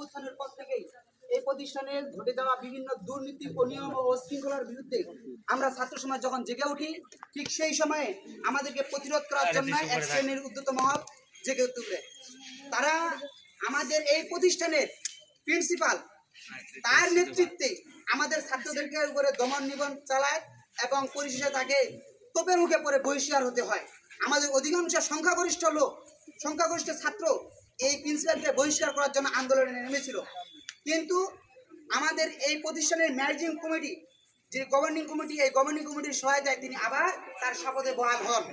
অভ্যুত্থানের পর থেকেই এই প্রতিষ্ঠানে ঘটে যাওয়া বিভিন্ন দুর্নীতি অনিয়ম ও শৃঙ্খলার বিরুদ্ধে আমরা ছাত্র সমাজ যখন জেগে উঠি ঠিক সেই সময়ে আমাদেরকে প্রতিরোধ করার জন্য এক শ্রেণির উদ্যত মহল জেগে উঠবে। তারা আমাদের এই প্রতিষ্ঠানের প্রিন্সিপাল তার নেতৃত্বে আমাদের ছাত্রদেরকে উপরে দমন নিবন চালায় এবং পরিশেষে তাকে তোপের মুখে পড়ে বহিষ্কার হতে হয়। আমাদের অধিকাংশ সংখ্যাগরিষ্ঠ লোক সংখ্যাগরিষ্ঠ ছাত্র এই প্রিন্সিপালকে বহিষ্কার করার জন্য আন্দোলনে নেমেছিল। কিন্তু আমাদের এই প্রতিষ্ঠানের ম্যানেজিং কমিটি, যে গভর্নিং কমিটি এই গভর্নিং কমিটির সহায়তায় তিনি আবার তার শপথে বহাল হন।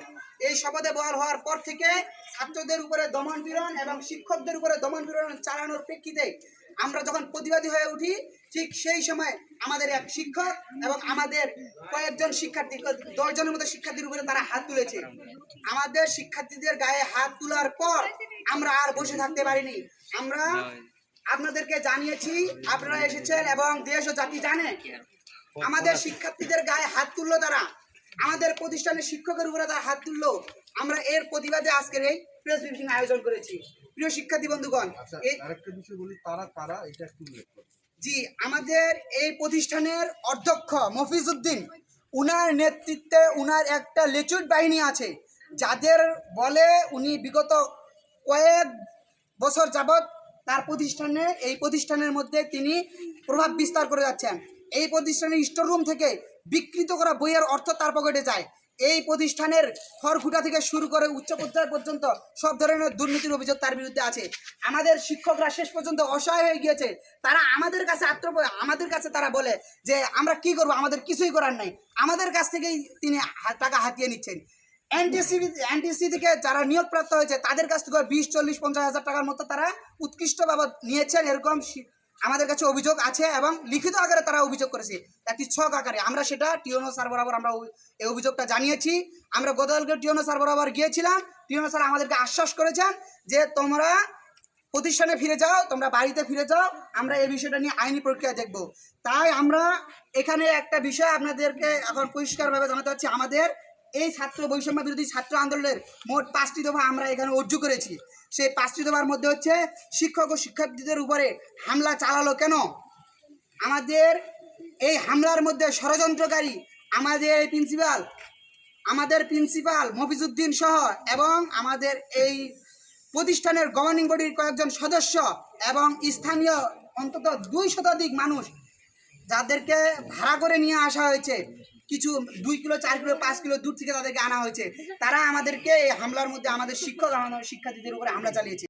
এই শপথে বহাল হওয়ার পর থেকে ছাত্রদের উপরে দমন পীড়ন এবং শিক্ষকদের উপরে দমন পীড়ন চালানোর প্রেক্ষিতে আমরা যখন প্রতিবাদী হয়ে উঠি, ঠিক সেই সময় আমাদের এক শিক্ষক এবং আমাদের কয়েকজন শিক্ষার্থী, দশজনের মতো শিক্ষার্থীর উপরে তারা হাত তুলেছে। আমাদের শিক্ষার্থীদের গায়ে হাত তোলার পর আমরা আর বসে থাকতে পারিনি। আমরা আপনাদেরকে জানিয়েছি আপনারা এসেছেন এবং দেশ ও জাতি জানে। আমাদের শিক্ষার্থীদের গায়ে হাত তুললো তারা। আমাদের প্রতিষ্ঠানের শিক্ষকের উপরে তারা হাত তুললো। আমরা এর প্রতিবাদে আজকের এই প্রেস ব্রিফিং আয়োজন করেছি। প্রিয় শিক্ষার্থী বন্ধুগণ আচ্ছা আরেকটা বিষয় বলি তারা কারা এটা একটু জি আমাদের এই প্রতিষ্ঠানের অধ্যক্ষ মফিজউদ্দিন উনার নেতৃত্বে উনার একটা লেচুট বাহিনী আছে। যাদের বলে উনি বিগত কয়েক বছর যাবৎ তার প্রতিষ্ঠানে, এই প্রতিষ্ঠানের মধ্যে তিনি প্রভাব বিস্তার করে যাচ্ছেন। এই প্রতিষ্ঠানের স্টোর রুম থেকে বিকৃত করা বইয়ের অর্থ তার পকেটে যায়। এই প্রতিষ্ঠানের খড়খুটা থেকে শুরু করে উচ্চ পর্যায় পর্যন্ত সব ধরনের দুর্নীতির অভিযোগ তার বিরুদ্ধে আছে। আমাদের শিক্ষকরা শেষ পর্যন্ত অসহায় হয়ে গিয়েছে। তারা আমাদের কাছে আত্ম আমাদের কাছে তারা বলে যে, আমরা কি করব? আমাদের কিছুই করার নাই। আমাদের কাছ থেকেই তিনি টাকা হাতিয়ে নিচ্ছেন। এনটিসি এনটিসি থেকে যারা নিয়োগপ্রাপ্ত হয়েছে, তাদের কাছ থেকে বিশ, চল্লিশ, পঞ্চাশ হাজার টাকার মতো তারা উৎকৃষ্ট বাবদ নিয়েছেন। এরকম আমাদের কাছে অভিযোগ আছে এবং লিখিত আকারে তারা অভিযোগ করেছে। একটি ছক আকারে। আমরা সেটা টিওনো স্যার বরাবর আমরা এই অভিযোগটা জানিয়েছি। আমরা গতকালকে টিওনো স্যার বরাবর গিয়েছিলাম। টিওনো স্যার আমাদেরকে আশ্বাস করেছেন যে তোমরা প্রতিষ্ঠানে ফিরে যাও, তোমরা বাড়িতে ফিরে যাও। আমরা এই বিষয়টা নিয়ে আইনি প্রক্রিয়া দেখব। তাই আমরা এখানে একটা বিষয় আপনাদেরকে এখন পরিষ্কারভাবে জানাতে হচ্ছে আমাদের এই ছাত্র বৈষম্য বিরোধী ছাত্র আন্দোলনের মোট পাঁচটি দফা আমরা এখানে অর্জু করেছি। সেই পাঁচটি দফার মধ্যে হচ্ছে শিক্ষক ও শিক্ষার্থীদের উপরে হামলা চালালো কেন? আমাদের এই হামলার মধ্যে ষড়যন্ত্রকারী আমাদের এই প্রিন্সিপাল আমাদের প্রিন্সিপাল মফিজুদ্দিন সহ এবং আমাদের এই প্রতিষ্ঠানের গভর্নিং বডির কয়েকজন সদস্য এবং স্থানীয় অন্তত দুই শতাধিক মানুষ যাদেরকে ভাড়া করে নিয়ে আসা হয়েছে। কিছু দুই কিলো, চার কিলো, পাঁচ কিলো দূর থেকে তাদেরকে আনা হয়েছে। তারা আমাদেরকে হামলার মধ্যে আমাদের শিক্ষক, আমাদের শিক্ষার্থীদের উপরে হামলা চালিয়েছে।